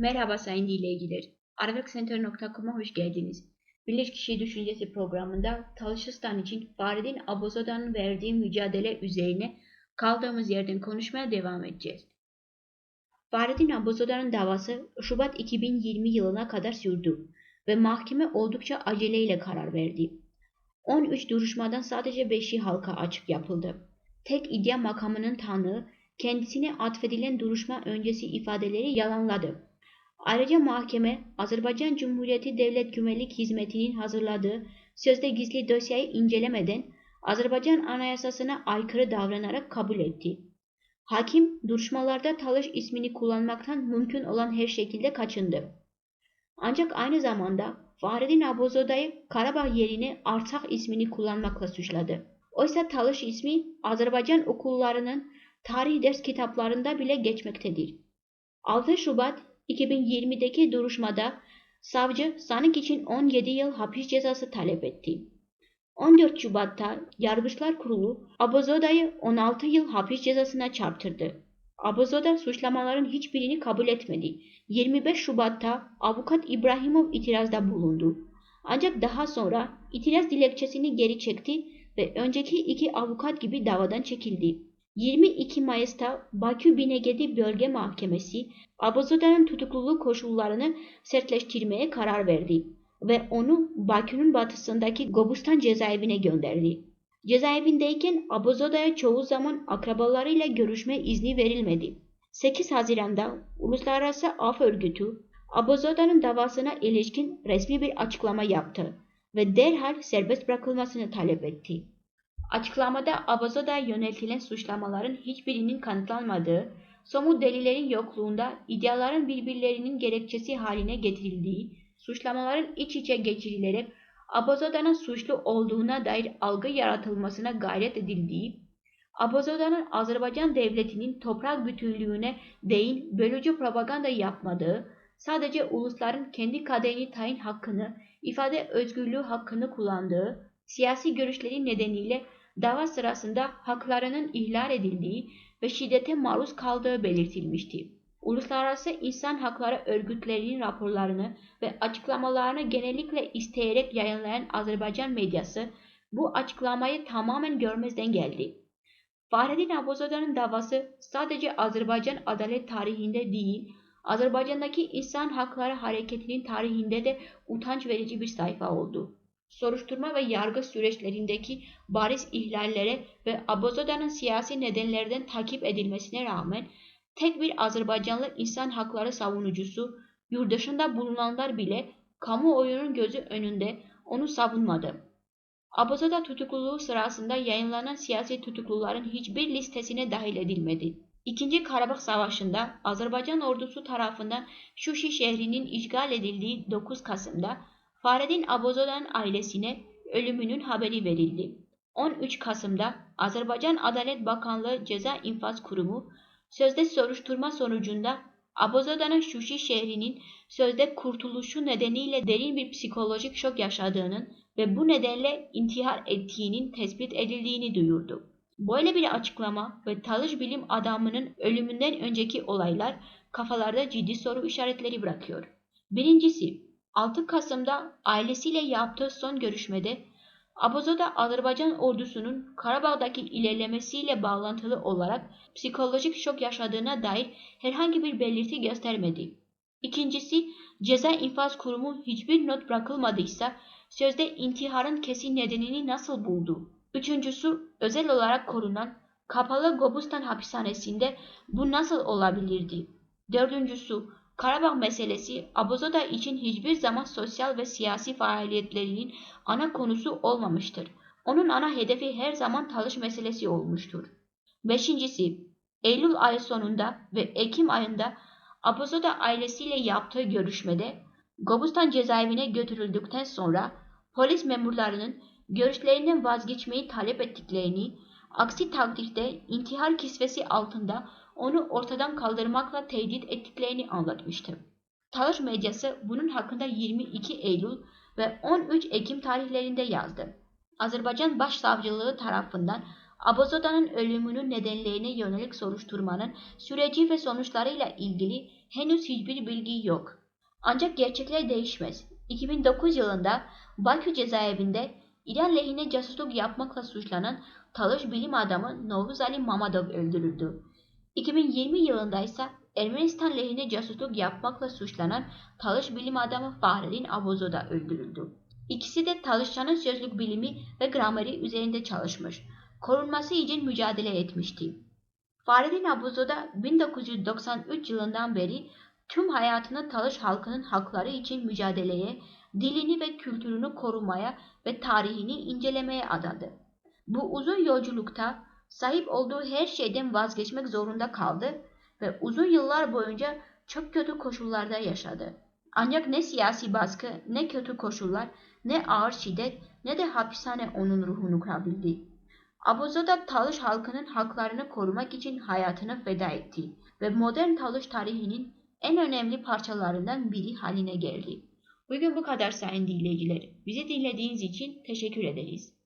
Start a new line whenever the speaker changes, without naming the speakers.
Merhaba sayın dinleyiciler. Aralıkcenter.com'a hoş geldiniz. Birleş Kişi Düşüncesi programında Talışistan için Faridin Abozada'nın verdiği mücadele üzerine kaldığımız yerden konuşmaya devam edeceğiz. Faridin Abozada'nın davası Şubat 2020 yılına kadar sürdü ve mahkeme oldukça aceleyle karar verdi. 13 duruşmadan sadece 5'i halka açık yapıldı. Tek iddia makamının tanığı kendisine atfedilen duruşma öncesi ifadeleri yalanladı. Ayrıca mahkeme Azerbaycan Cumhuriyeti Devlet Güvenlik Hizmeti'nin hazırladığı sözde gizli dosyayı incelemeden Azerbaycan Anayasasına aykırı davranarak kabul etti. Hakim duruşmalarda Talış ismini kullanmaktan mümkün olan her şekilde kaçındı. Ancak aynı zamanda Fahrettin Abozoda'yı Karabağ yerine Artak ismini kullanmakla suçladı. Oysa Talış ismi Azerbaycan okullarının tarih ders kitaplarında bile geçmektedir. 6 Şubat 2020'deki duruşmada savcı sanık için 17 yıl hapis cezası talep etti. 14 Şubat'ta Yargıçlar Kurulu Abozoda'yı 16 yıl hapis cezasına çarptırdı. Abozoda suçlamaların hiçbirini kabul etmedi. 25 Şubat'ta avukat İbrahimov itirazda bulundu. Ancak daha sonra itiraz dilekçesini geri çekti ve önceki iki avukat gibi davadan çekildi. 22 Mayıs'ta Bakü Binegedi Bölge Mahkemesi Abozoda'nın tutukluluk koşullarını sertleştirmeye karar verdi ve onu Bakü'nün batısındaki Gobustan cezaevine gönderdi. Cezaevindeyken Abozoda'ya çoğu zaman akrabalarıyla görüşme izni verilmedi. 8 Haziran'da Uluslararası Af Örgütü Abozoda'nın davasına ilişkin resmi bir açıklama yaptı ve derhal serbest bırakılmasını talep etti. Açıklamada Abozoda'ya yöneltilen suçlamaların hiçbirinin kanıtlanmadığı, somut delillerin yokluğunda iddiaların birbirlerinin gerekçesi haline getirildiği, suçlamaların iç içe geçirilerek Abozoda'nın suçlu olduğuna dair algı yaratılmasına gayret edildiği, Abozoda'nın Azerbaycan devletinin toprak bütünlüğüne değin bölücü propaganda yapmadığı, sadece ulusların kendi kaderini tayin hakkını, ifade özgürlüğü hakkını kullandığı, siyasi görüşleri nedeniyle dava sırasında haklarının ihlal edildiği ve şiddete maruz kaldığı belirtilmişti. Uluslararası İnsan Hakları Örgütlerinin raporlarını ve açıklamalarını genellikle isteyerek yayınlayan Azerbaycan medyası bu açıklamayı tamamen görmezden geldi. Fahrettin Abozada'nın davası sadece Azerbaycan adalet tarihinde değil, Azerbaycan'daki insan hakları hareketinin tarihinde de utanç verici bir sayfa oldu. Soruşturma ve yargı süreçlerindeki bariz ihlallere ve Abozada'nın siyasi nedenlerden takip edilmesine rağmen tek bir Azerbaycanlı insan hakları savunucusu, yurdaşında bulunanlar bile kamuoyunun gözü önünde onu savunmadı. Abozada tutukluluğu sırasında yayınlanan siyasi tutukluların hiçbir listesine dahil edilmedi. İkinci Karabağ Savaşı'nda Azerbaycan ordusu tarafından Şuşi şehrinin işgal edildiği 9 Kasım'da Fahrettin Abozada'nın ailesine ölümünün haberi verildi. 13 Kasım'da Azerbaycan Adalet Bakanlığı Ceza İnfaz Kurumu sözde soruşturma sonucunda Abozada'nın Şuşi şehrinin sözde kurtuluşu nedeniyle derin bir psikolojik şok yaşadığının ve bu nedenle intihar ettiğinin tespit edildiğini duyurdu. Böyle bir açıklama ve Talış bilim adamının ölümünden önceki olaylar kafalarda ciddi soru işaretleri bırakıyor. Birincisi, 6 Kasım'da ailesiyle yaptığı son görüşmede Abozoda Azerbaycan ordusunun Karabağ'daki ilerlemesiyle bağlantılı olarak psikolojik şok yaşadığına dair herhangi bir belirti göstermedi. İkincisi, ceza infaz kurumu hiçbir not bırakılmadıysa sözde intiharın kesin nedenini nasıl buldu? Üçüncüsü, özel olarak korunan kapalı Gobustan hapishanesinde bu nasıl olabilirdi? Dördüncüsü, Karabağ meselesi Abozada için hiçbir zaman sosyal ve siyasi faaliyetlerinin ana konusu olmamıştır. Onun ana hedefi her zaman talış meselesi olmuştur. Beşincisi, Eylül ayı sonunda ve Ekim ayında Abozada ailesiyle yaptığı görüşmede Gobustan cezaevine götürüldükten sonra polis memurlarının görüşlerinden vazgeçmeyi talep ettiklerini, aksi takdirde intihar kisvesi altında onu ortadan kaldırmakla tehdit ettiklerini anlatmıştı. Talış medyası bunun hakkında 22 Eylül ve 13 Ekim tarihlerinde yazdı. Azerbaycan Başsavcılığı tarafından Abozada'nın ölümünün nedenlerine yönelik soruşturmanın süreci ve sonuçlarıyla ilgili henüz hiçbir bilgi yok. Ancak gerçekler değişmez. 2009 yılında Bakü cezaevinde İran lehine casusluk yapmakla suçlanan Talış bilim adamı Novruz Ali Mamadov öldürüldü. 2020 yılında ise Ermenistan lehine casusluk yapmakla suçlanan Talış bilim adamı Fahrettin Abozo da öldürüldü. İkisi de Talışçanın sözlük bilimi ve grameri üzerinde çalışmış, korunması için mücadele etmişti. Fahrettin Abozo da 1993 yılından beri tüm hayatını Talış halkının hakları için mücadeleye, dilini ve kültürünü korumaya ve tarihini incelemeye adadı. Bu uzun yolculukta sahip olduğu her şeyden vazgeçmek zorunda kaldı ve uzun yıllar boyunca çok kötü koşullarda yaşadı. Ancak ne siyasi baskı, ne kötü koşullar, ne ağır şiddet, ne de hapishane onun ruhunu kırabildi. Abuzo'da Talış halkının haklarını korumak için hayatını feda etti ve modern Talış tarihinin en önemli parçalarından biri haline geldi. Bugün bu kadar sayın dinleyiciler. Bizi dinlediğiniz için teşekkür ederiz.